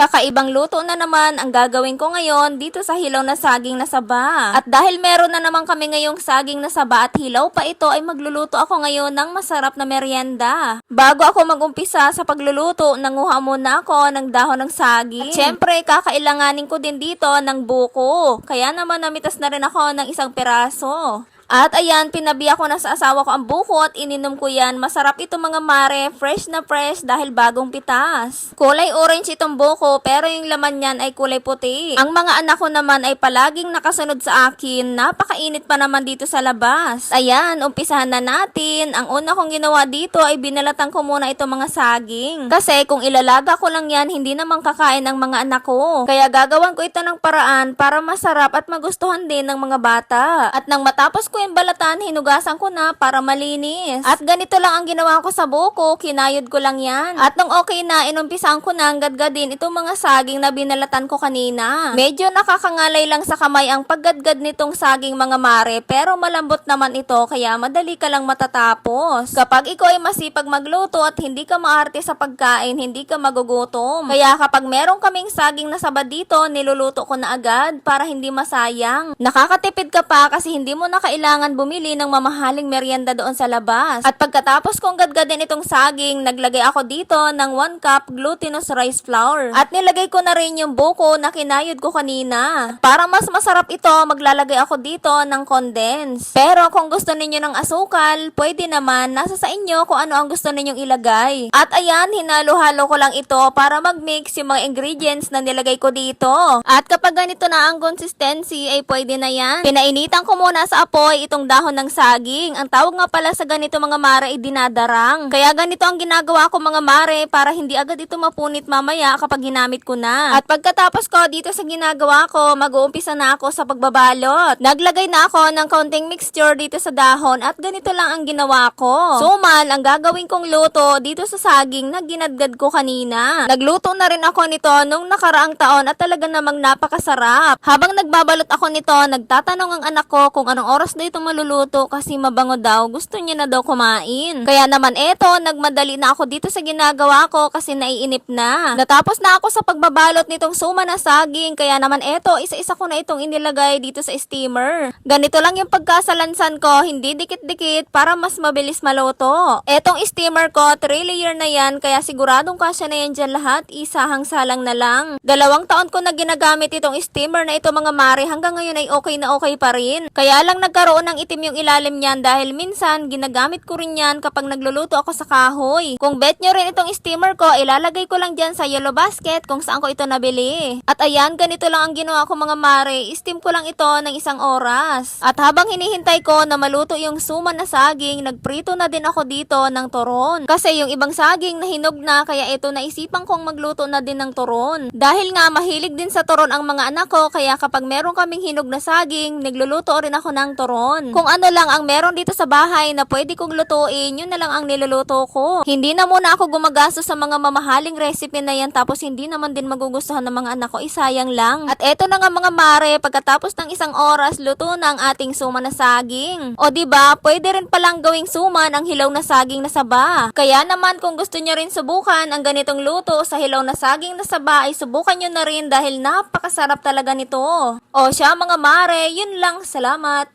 Kakaibang luto na naman ang gagawin ko ngayon dito sa hilaw na saging na saba. At dahil meron na naman kami ngayong saging na saba at hilaw pa ito ay magluluto ako ngayon ng masarap na merienda. Bago ako magumpisa sa pagluluto, nanguha muna ako ng dahon ng saging. At syempre, kakailanganin ko din dito ng buko. Kaya naman namitas na rin ako ng isang piraso. At ayan, pinabi ako na sa asawa ko ang buko at ininom ko yan. Masarap ito mga mare, fresh na fresh dahil bagong pitas. Kulay orange itong buko pero yung laman niyan ay kulay puti. Ang mga anak ko naman ay palaging nakasunod sa akin. Napakainit pa naman dito sa labas. Ayan, umpisahan na natin. Ang una kong ginawa dito ay binalatan ko muna itong mga saging. Kasi kung ilalaga ko lang yan, hindi naman kakain ang mga anak ko. Kaya gagawan ko ito ng paraan para masarap at magustuhan din ng mga bata. At nang matapos ko yung balatan, hinugasan ko na para malinis. At ganito lang ang ginawa ko sa buko, kinayod ko lang yan. At nung okay na, inumpisan ko na ang gadgadin itong mga saging na binalatan ko kanina. Medyo nakakangalay lang sa kamay ang paggadgad nitong saging mga mare, pero malambot naman ito kaya madali ka lang matatapos. Kapag ikaw ay masipag magluto at hindi ka maarte sa pagkain, hindi ka magugutom. Kaya kapag meron kaming saging na sabad dito, niluluto ko na agad para hindi masayang. Nakakatipid ka pa kasi hindi mo na kailangan bumili ng mamahaling merienda doon sa labas. At pagkatapos kong gadgadin itong saging, naglagay ako dito ng 1 cup glutinous rice flour. At nilagay ko na rin yung buko na kinayod ko kanina. Para mas masarap ito, maglalagay ako dito ng condense. Pero kung gusto ninyo ng asukal, pwede naman. Nasa sa inyo kung ano ang gusto ninyong ilagay. At ayan, hinalo-halo ko lang ito para mag-mix yung mga ingredients na nilagay ko dito. At kapag ganito na ang consistency, ay pwede na yan. Pinainitan ko muna sa apoy itong dahon ng saging. Ang tawag nga pala sa ganito mga mare ay dinadarang. Kaya ganito ang ginagawa ko mga mare para hindi agad ito mapunit mamaya kapag ginamit ko na. At pagkatapos ko dito sa ginagawa ko, mag-uumpisa na ako sa pagbabalot. Naglagay na ako ng kaunting mixture dito sa dahon at ganito lang ang ginawa ko. Suman, ang gagawin kong luto dito sa saging na ginadgad ko kanina. Nagluto na rin ako nito nung nakaraang taon at talaga namang napakasarap. Habang nagbabalot ako nito, nagtatanong ang anak ko kung anong oras na ito maluluto kasi mabango daw. Gusto niya na daw kumain. Kaya naman eto, nagmadali na ako dito sa ginagawa ko kasi naiinip na. Natapos na ako sa pagbabalot nitong suma na saging. Kaya naman eto, isa-isa ko na itong inilagay dito sa steamer. Ganito lang yung pagkasalansan ko, hindi dikit-dikit para mas mabilis maluto. Etong steamer ko, 3 layer na yan, kaya siguradong kasya na yan dyan lahat, isahang salang na lang. Dalawang taon ko na ginagamit itong steamer na ito mga mare, hanggang ngayon ay okay na okay pa rin. Kaya lang nagkaroon ng itim yung ilalim niyan dahil minsan ginagamit ko rin yan kapag nagluluto ako sa kahoy. Kung bet nyo rin itong steamer ko, ilalagay ko lang dyan sa yellow basket kung saan ko ito nabili. At ayan, ganito lang ang ginawa ko mga mare, steam ko lang ito ng isang oras. At habang hinihintay ko na maluto yung suman na saging, nagprito na din ako dito ng toron. Kasi yung ibang saging na hinog na, kaya ito naisipan kong magluto na din ng toron. Dahil nga mahilig din sa toron ang mga anak ko, kaya kapag meron kaming hinog na saging, nagluluto rin ako ng toron. Kung ano lang ang meron dito sa bahay na pwede kong lutuin, yun na lang ang niluluto ko. Hindi na muna ako gumagastos sa mga mamahaling recipe na yan tapos hindi naman din magugustuhan ng mga anak ko, isayang lang. At eto na nga mga mare, pagkatapos ng isang oras, luto na ang ating suman na saging. O ba, pwede rin palang gawing suman ang hilaw na saging na saba. Kaya naman kung gusto nyo rin subukan ang ganitong luto sa hilaw na saging na saba, ay subukan nyo na rin dahil napakasarap talaga nito. O siya mga mare, yun lang, salamat.